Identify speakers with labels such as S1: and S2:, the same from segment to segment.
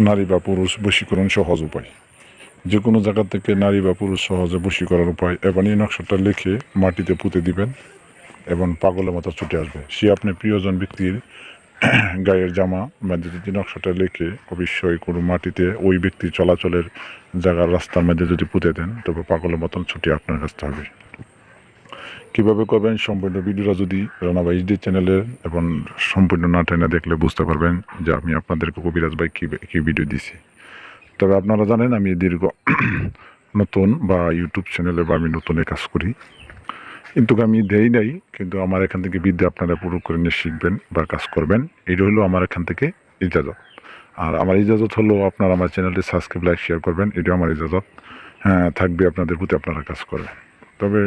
S1: নারী বা পুরুষ বশীকরণ সহজ উপায়। যে কোনো জায়গা থেকে নারী বা পুরুষ সহজে বশী করার উপায় এবং এই নকশাটা লিখে মাটিতে পুঁতে দিবেন এবং পাগলের মতো ছুটে আসবে। সে আপনি প্রিয়জন ব্যক্তির গায়ের জামা মধ্যে যদি নকশাটা লিখে অবশ্যই কোনো মাটিতে ওই ব্যক্তি চলাচলের জায়গার রাস্তার মধ্যে যদি পুঁতে দেন, তবে পাগলের মতন ছুটি আপনার কাছে হবে কীভাবে করবেন সম্পূর্ণ ভিডিওটা যদি রানাবা এইচডি চ্যানেলে এবং সম্পূর্ণ না টেনে দেখলে বুঝতে পারবেন যে আমি আপনাদেরকে কবিরাজ ভাই কী কী ভিডিও দিছি। তবে আপনারা জানেন আমি দীর্ঘ নতুন বা ইউটিউব চ্যানেলে বা আমি নতুনে কাজ করি। কিন্তু আমি দেই নাই, কিন্তু আমার এখান থেকে বিদ্যা আপনারা পুরো করে নিয়ে শিখবেন বা কাজ করবেন। এটা হলো আমার এখান থেকে ইজাজত। আর আমার ইজাজত হলো আপনারা আমার চ্যানেলটি সাবস্ক্রাইব লাইক শেয়ার করবেন। এটাও আমার ইজাজত। হ্যাঁ থাকবে আপনাদের প্রতি আপনারা কাজ করবেন। তবে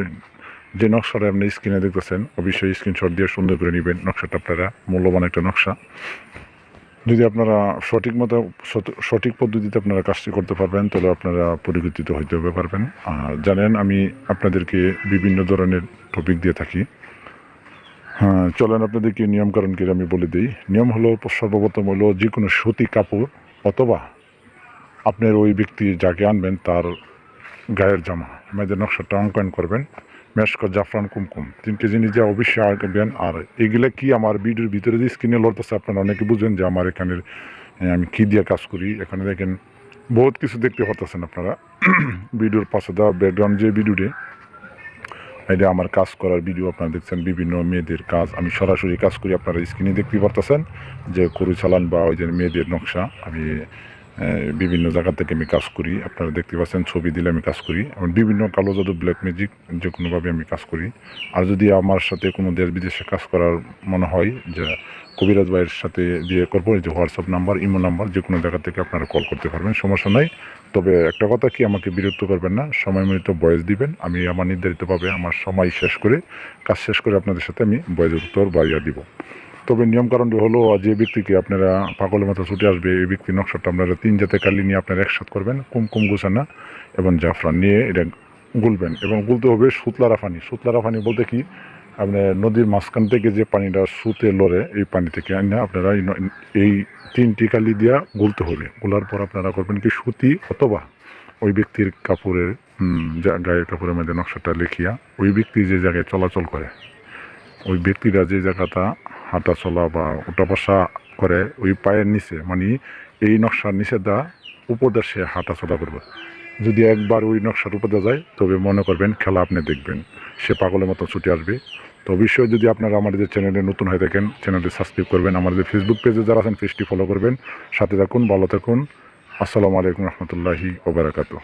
S1: যে নকশাটা আপনি স্ক্রিনে দেখতেছেন, অবশ্যই স্ক্রিনশট দিয়ে সুন্দর করে নেবেন। নকশাটা আপনারা মূল্যবান একটা নকশা। যদি আপনারা সঠিক মতো সঠিক পদ্ধতিতে আপনারা কাজটি করতে পারবেন, তাহলে আপনারা পরিবর্তিত হইতে পারবেন। আর জানেন, আমি আপনাদেরকে বিভিন্ন ধরনের টপিক দিয়ে থাকি। হ্যাঁ চলেন আপনাদেরকে নিয়মকানুন কি আমি বলে দিই। নিয়ম হলো, সর্বপ্রথম হলো যে কোনো সুতি কাপড় অথবা আপনার ওই ব্যক্তি যাকে আনবেন, তার গায়ের জামা। আমাদের নকশাটা অঙ্কন করবেন। মেশক জাফরান কুমকুম। তিনটে জিনিস যা অবশ্যই আঁকবেন আর এগুলা কি আমার ভিডিওর ভিতরে যে স্ক্রিনে লড়তেছে, আপনারা অনেকে বুঝবেন যে আমার এখানের আমি কী দিয়ে কাজ করি। এখানে দেখেন, বহুত কিছু দেখতে পারতেছেন আপনারা। ভিডিওর পাশে দেওয়া ব্যাকগ্রাউন্ড যে ভিডিওটি, এটা আমার কাজ করার ভিডিও, আপনারা দেখছেন বিভিন্ন মেয়েদের কাজ। আমি সরাসরি কাজ করি, আপনারা স্ক্রিনে দেখতে পারতেছেন যে করু চালান বা ওই যে মেয়েদের নকশা। আমি বিভিন্ন জায়গা থেকে আমি কাজ করি। আপনারা দেখতে পাচ্ছেন, ছবি দিলে আমি কাজ করি। এবং বিভিন্ন কালো জাদু ব্ল্যাক ম্যাজিক যে কোনোভাবে আমি কাজ করি। আর যদি আমার সাথে কোনো দেশ বিদেশে কাজ করার মনে হয় যে কবিরাজ ভাইয়ের সাথে দিয়ে করব যে হোয়াটসঅ্যাপ নাম্বার ইমো নাম্বার যে কোনো জায়গা থেকে আপনারা কল করতে পারবেন, সমস্যা নাই। তবে একটা কথা কি, আমাকে বিরক্ত করবেন না, সময় মতো বয়স দিবেন। আমি আমার নির্ধারিতভাবে আমার সময় শেষ করে, কাজ শেষ করে আপনাদের সাথে আমি বয়স উত্তর বাড়িয়ে দিব। তবে নিয়মকানুনটি হলো, যে ব্যক্তিকে আপনারা পাগলের মতো ছুটে আসবে, এই ব্যক্তির নকশাটা আপনারা তিন জাতের কালি নিয়ে আপনারা একসাথে করবেন, কুমকুম গুছানা এবং জাফরান নিয়ে এটা গুলবেন এবং গুলতে হবে সুতলারা পানি সুতলারা পানি বলতে কি? আপনার নদীর মাঝখান থেকে যে পানিটা সুতে লড়ে, এই পানি থেকে আনে আপনারা এই তিনটি কালি দিয়া গুলতে হবে। গুলার পর আপনারা করবেন কি? সুতি অথবা ওই ব্যক্তির কাপড়ের গায়ের কাপড়ের মধ্যে নকশাটা লেখিয়া, ওই ব্যক্তি যে জায়গায় চলাচল করে, ওই ব্যক্তিরা যে জায়গাটা হাঁটা চলা বা উঠা বসা করে ওই পায়ের নিচে মানে এই নকশার নিচে দা উপর দিয়ে সে হাঁটা চলা করবে। যদি একবার ওই নকশার উপরে যায়, তবে মনে করবেন খেলা আপনি দেখবেন। সে পাগলের মতো ছুটে আসবে। তো অবশ্যই যদি আপনারা আমাদের চ্যানেলে নতুন হয়ে থাকেন চ্যানেলটি সাবস্ক্রাইব করবেন। আমাদের ফেসবুক পেজে যারা আছেন পেজটি ফলো করবেন। সাথে থাকুন, ভালো থাকুন। আসসালামু আলাইকুম রহমতুল্লাহি ওবরাকাতু